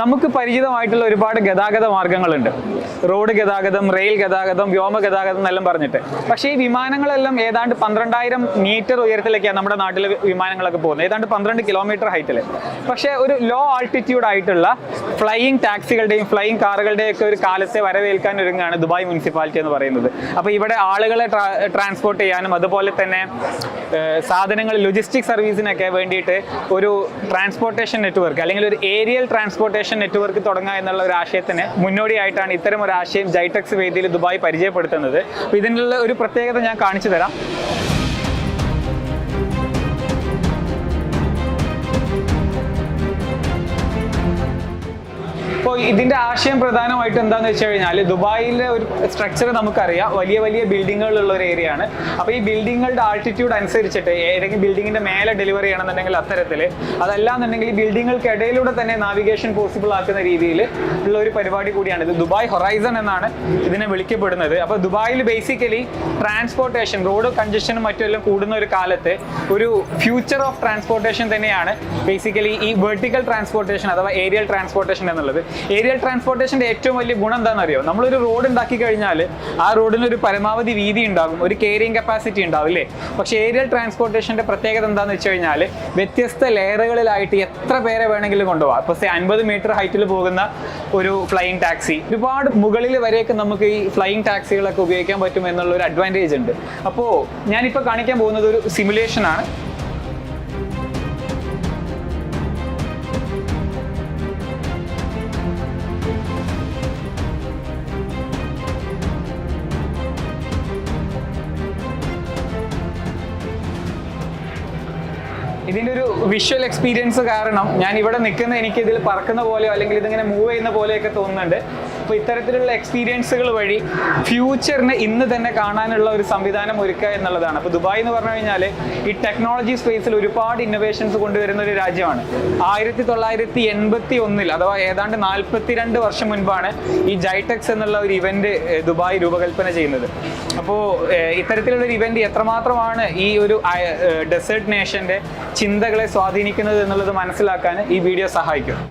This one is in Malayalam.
നമുക്ക് പരിചിതമായിട്ടുള്ള ഒരുപാട് ഗതാഗത മാർഗങ്ങളുണ്ട്. റോഡ് ഗതാഗതം റെയിൽ ഗതാഗതം വ്യോമ ഗതാഗതം എന്നെല്ലാം പറഞ്ഞിട്ട്. പക്ഷേ ഈ വിമാനങ്ങളെല്ലാം ഏതാണ്ട് പന്ത്രണ്ടായിരം മീറ്റർ ഉയരത്തിലേക്കാണ് നമ്മുടെ നാട്ടിലെ വിമാനങ്ങളൊക്കെ പോകുന്നത്. ഏതാണ്ട് പന്ത്രണ്ട് കിലോമീറ്റർ ഹൈറ്റിൽ പക്ഷേ ഒരു ലോ ആൾട്ടിറ്റ്യൂഡ് ആയിട്ടുള്ള ഫ്ലൈയിങ് ടാക്സികളുടെയും ഫ്ലൈയിങ് കാറുകളുടെയും ഒക്കെ ഒരു കാലത്തെ വരവേൽക്കാൻ ഒരുങ്ങാണ് ദുബായ് മുനിസിപ്പാലിറ്റി എന്ന് പറയുന്നത്. അപ്പോൾ ഇവിടെ ആളുകളെ ട്രാൻസ്പോർട്ട് ചെയ്യാനും അതുപോലെ തന്നെ സാധനങ്ങൾ ലോജിസ്റ്റിക് സർവീസിനൊക്കെ വേണ്ടിയിട്ട് ഒരു ട്രാൻസ്പോർട്ടേഷൻ നെറ്റ്വർക്ക് അല്ലെങ്കിൽ ഒരു ഏരിയൽ ട്രാൻസ്പോർട്ടേഷൻ നെറ്റ്വർക്ക് തുടങ്ങുക എന്നുള്ള ഒരു ആശയത്തിന് മുന്നോടിയായിട്ടാണ് ഇത്തരം ഒരു ആശയം ജൈടെക്സ് വേദിയിൽ ദുബായ് പരിചയപ്പെടുത്തുന്നത്. ഇതിനുള്ള ഒരു പ്രത്യേകത ഞാൻ കാണിച്ചു തരാം. ഇപ്പോൾ ഇതിന്റെ ആശയം പ്രധാനമായിട്ട് എന്താണെന്ന് വെച്ച് കഴിഞ്ഞാൽ ദുബായിലെ ഒരു സ്ട്രക്ചർ നമുക്കറിയാം. വലിയ വലിയ ബിൽഡിങ്ങുകളുള്ള ഒരു ഏരിയ ആണ്. അപ്പോൾ ഈ ബിൽഡിങ്ങുകളുടെ ആൾട്ടിറ്റ്യൂഡ് അനുസരിച്ചിട്ട് ഏതെങ്കിലും ബിൽഡിങ്ങിന്റെ മേലെ ഡെലിവറി ചെയ്യണമെന്നുണ്ടെങ്കിൽ അത്തരത്തിൽ അതല്ലാന്നുണ്ടെങ്കിൽ ഈ ബിൽഡിങ്ങുകൾക്ക് ഇടയിലൂടെ തന്നെ നാവിഗേഷൻ പോസിബിൾ ആക്കുന്ന രീതിയിൽ ഉള്ള ഒരു പരിപാടി കൂടിയാണ്. ഇത് ദുബായ് ഹൊറൈസൺ എന്നാണ് ഇതിനെ വിളിക്കപ്പെടുന്നത്. അപ്പോൾ ദുബായിൽ ബേസിക്കലി ട്രാൻസ്പോർട്ടേഷൻ റോഡ് കൺജഷനും മറ്റുമെല്ലാം കൂടുന്ന ഒരു കാലത്ത് ഒരു ഫ്യൂച്ചർ ഓഫ് ട്രാൻസ്പോർട്ടേഷൻ തന്നെയാണ് ബേസിക്കലി ഈ വെർട്ടിക്കൽ ട്രാൻസ്പോർട്ടേഷൻ അഥവാ ഏരിയൽ ട്രാൻസ്പോർട്ടേഷൻ എന്നുള്ളത്. ഏരിയൽ ട്രാൻസ്പോർട്ടേഷന്റെ ഏറ്റവും വലിയ ഗുണം എന്താണെന്ന് അറിയോ നമ്മളൊരു റോഡ് ഉണ്ടാക്കി കഴിഞ്ഞാൽ ആ റോഡിന് ഒരു പരമാവധി വീതി ഉണ്ടാകും. ഒരു കേരിങ് കപ്പാസിറ്റി ഉണ്ടാവും അല്ലേ? പക്ഷേ ഏരിയൽ ട്രാൻസ്പോർട്ടേഷന്റെ പ്രത്യേകത എന്താണെന്ന് വെച്ച് കഴിഞ്ഞാൽ വ്യത്യസ്ത ലെയറുകളിലായിട്ട് എത്ര പേരെ വേണമെങ്കിലും കൊണ്ടുപോകാം. ഇപ്പോൾ അൻപത് മീറ്റർ ഹൈറ്റിൽ പോകുന്ന ഒരു ഫ്ലൈയിങ് ടാക്സി ഒരുപാട് മുകളിൽ വരെയൊക്കെ നമുക്ക് ഈ ഫ്ലൈയിങ് ടാക്സികളൊക്കെ ഉപയോഗിക്കാൻ പറ്റും എന്നുള്ള ഒരു അഡ്വാന്റേജ് ഉണ്ട്. അപ്പോൾ ഞാനിപ്പോൾ കാണിക്കാൻ പോകുന്നത് ഒരു സിമുലേഷൻ ആണ് ഇതിന്റെ ഒരു വിഷ്വൽ എക്സ്പീരിയൻസ് കാരണം ഞാൻ ഇവിടെ നിൽക്കുന്ന എനിക്ക് ഇതിൽ പറക്കുന്ന പോലെയോ അല്ലെങ്കിൽ ഇതിങ്ങനെ മൂവ് ചെയ്യുന്ന പോലെയൊക്കെ തോന്നുന്നുണ്ട്. അപ്പോൾ ഇത്തരത്തിലുള്ള എക്സ്പീരിയൻസുകൾ വഴി ഫ്യൂച്ചറിനെ ഇന്ന് തന്നെ കാണാനുള്ള ഒരു സംവിധാനം ഒരുക്കുക എന്നുള്ളതാണ്. അപ്പോൾ ദുബായ് എന്ന് പറഞ്ഞു കഴിഞ്ഞാൽ ഈ ടെക്നോളജി സ്പേസിൽ ഒരുപാട് ഇന്നോവേഷൻസ് കൊണ്ടുവരുന്ന ഒരു രാജ്യമാണ്. ആയിരത്തി തൊള്ളായിരത്തി എൺപത്തി ഒന്നിൽ അഥവാ ഏതാണ്ട് നാൽപ്പത്തിരണ്ട് വർഷം മുൻപാണ് ഈ ജൈടെക്സ് എന്നുള്ള ഒരു ഇവന്റ് ദുബായ് രൂപകൽപ്പന ചെയ്യുന്നത്. അപ്പോൾ ഇത്തരത്തിലുള്ള ഒരു ഇവന്റ് എത്രമാത്രമാണ് ഈ ഒരു ഡെസേർട്ട് നേഷന്റെ ചിന്തകളെ സ്വാധീനിക്കുന്നത് എന്നുള്ളത് മനസ്സിലാക്കാൻ ഈ വീഡിയോ സഹായിക്കും.